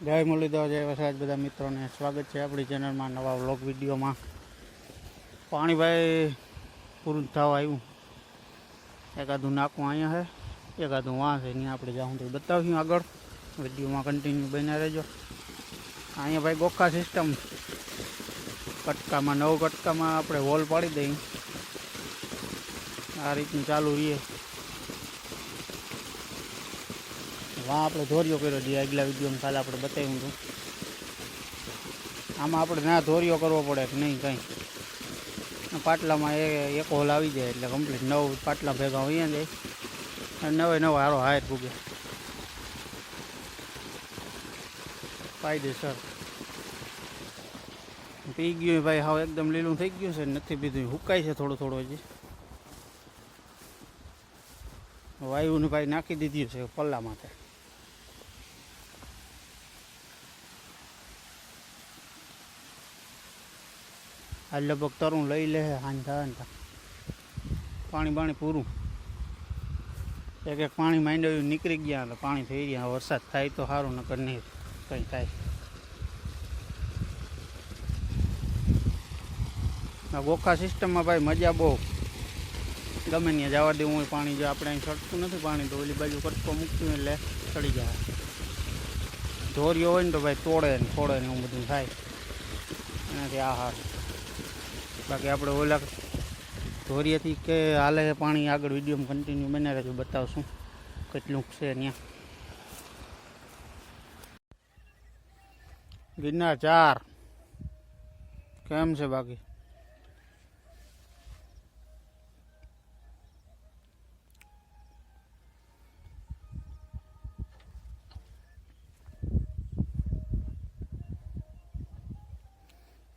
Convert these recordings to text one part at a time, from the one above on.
જય મુરલીધર, જય વસરાજ. બધા મિત્રોને સ્વાગત છે આપણી ચેનલમાં નવા વ્લોગ વિડીયોમાં. પાણી ભાઈ પૂરું થવા આવ્યું એકાદું નાકું અહીંયા છે એકાદું વાં છે અહીંયા આપણે જાઉં તો બતાવ્યું આગળ. વિડીયોમાં કન્ટિન્યુ બન્યા રહેજો. અહીંયા ભાઈ ગોખા સિસ્ટમ કટકામાં, નવ કટકામાં આપણે હોલ પાડી દઈએ. આ રીતનું ચાલુ રહીએ. વાં આપણે ધોરિયો કર્યો જે આગલા વિડીયોમાં કાલે આપણે બતાવ્યું હતું. આમાં આપણે ના ધોરિયો કરવો પડે કે નહીં કંઈ. પાટલામાં એ એક હોલ આવી જાય એટલે કમ્પ્લીટ નવ પાટલા ભેગા હોય જાય અને નવે નવો હારો હાયર પૂગે સર પી ગયું ભાઈ, હાવ એકદમ લીલું થઈ ગયું છે નથી પીધું. હુકાય છે થોડું થોડું હજી. વાયુને ભાઈ નાખી દીધી છે પલ્લા માથે. આ લગભગ તરું લઈ લે થાય ને પાણી બાણી પૂરું. એક એક પાણી માંડવ્યું નીકળી ગયા એટલે પાણી થઈ ગયા. વરસાદ થાય તો સારું, નકર નહીં કંઈ થાય. ગોખા સિસ્ટમમાં ભાઈ મજા બહુ. ગમે ત્યાં જવા દેવું હોય પાણી જો આપણે અહીં ચડતું નથી પાણી, તો ઓલી બાજુ કટકો મૂક્યું એટલે ચડી જાય. ધોર્યો હોય ને તો ભાઈ તોડે ને ફોડે ને એવું બધું થાય. એનાથી આ હાર બાકી આપણે ઓલા ધોરિયાથી કે હાલે પાણી આગળ વિડીયોમાં કન્ટિન્યુ બને રહેજો, બતાવશું. કેટલું છે ત્યાં ગિરનાર ચાર. કેમ છે બાકી?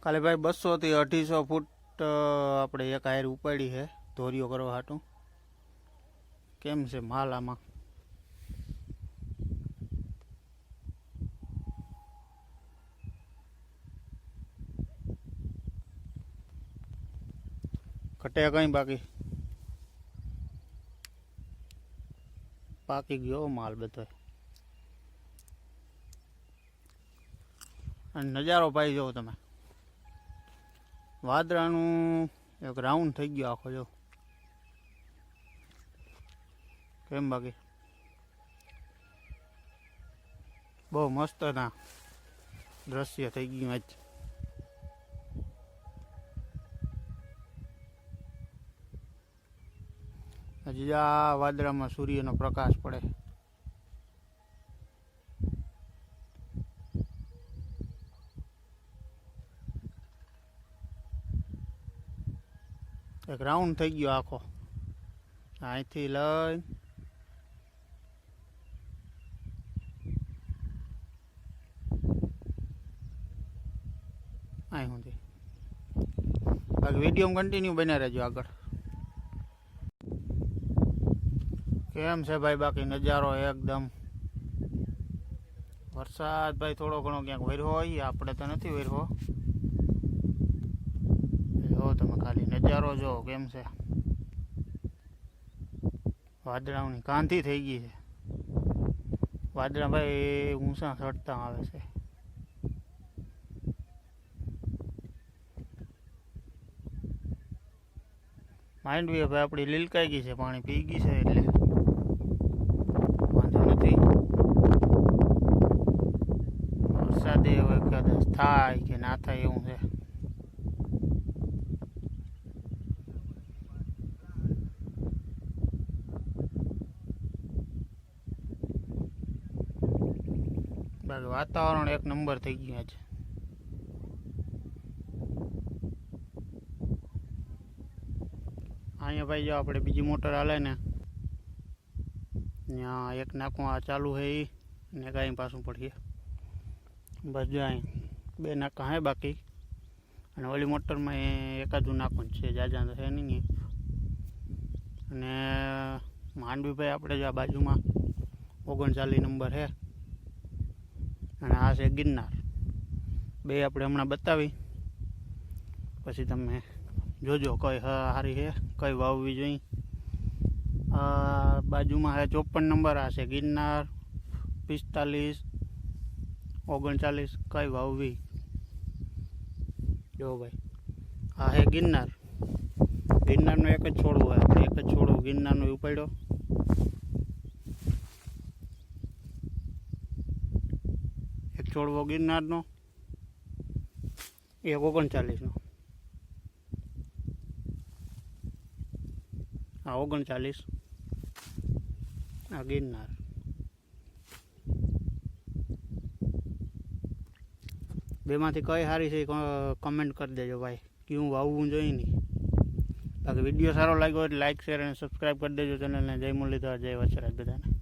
કાલે ભાઈ બસોથી અઢીસો ફૂટ અ, આપણે એક હાયર ઉપાડી છે ધોરીઓ કરવા હાટું. કેમ છે માલ આમાં ઘટે કઈ બાકી? પાકી ગયો માલ બધો. અને નજારો ભાઈ જોવો તમે. વાદળાનું એક રાઉન્ડ થઈ ગયો આખો, જો. કેમ બાકી? બહુ મસ્ત ના દ્રશ્ય થઈ ગયું આજ. હજી આ વાદળામાં સૂર્યનો પ્રકાશ પડે. એક રાઉન્ડ થઈ ગયો આખો અહીંથી લઈ અહીં સુધી બાકી વીડિયો કન્ટિન્યુ બન્યા રહેજો આગળ કેમ છે ભાઈ બાકી નજારો એકદમ વરસાદ ભાઈ થોડો ઘણો ક્યાંક વર્યો હોય આપણે તો નથી વર્યો જો તમે ખાલી નજારો જો કેમ છે? વાદળાઓની કાંતિ થઈ ગઈ છે. વાદળા ભાઈ ઊંચા ચડતા આવે છે. માંડવી ભાઈ આપણી લીલકાઈ ગઈ છે, પાણી પી ગઈ છે એટલે વાંધો નથી. વરસાદ હવે કદાચ થાય કે ના થાય એવું છે. બાકી વાતાવરણ એક નંબર થઈ ગયું છે અહીંયા ભાઈ જો આપણે બીજી મોટર હાલે ને, ત્યાં એક નાખું આ ચાલુ છે એ ને કાંઈ પાછું પડીએ બસ જો અહીં બે નાકા હે બાકી, અને ઓલી મોટરમાં એકાદું નાખું છે, જાજા છે નહીં અને માંડવીભાઈ આપણે જો આ બાજુમાં ઓગણચાલીસ નંબર છે અને આ છે ગિરનાર. બે આપણે હમણાં બતાવી. પછી તમે જોજો કઈ સારી છે, કઈ વાવવી જોઈએ. બાજુમાં છે ચોપન નંબર, આ છે ગિરનાર, પિસ્તાલીસ, ઓગણચાલીસ, કઈ વાવવી? જો ભાઈ, આ હે ગિરનાર. ગિરનારનું એક જ છોડવું હોય. એક જ છોડવું ગિરનારનું ઉપાડ્યો. છોડવો ગિરનારનો એક ઓગણચાલીસનો. આ ઓગણચાલીસ. આ ગિરનાર. બેમાંથી કઈ સારી છે કમેન્ટ કરી દેજો ભાઈ. ક્યું વાવવું જોઈએ નહીં. બાકી વીડિયો સારો લાગ્યો હોય લાઈક શેર અને સબસ્ક્રાઈબ કરી દેજો ચેનલને જય મુરલીધર, જય વચરાજ બધાને.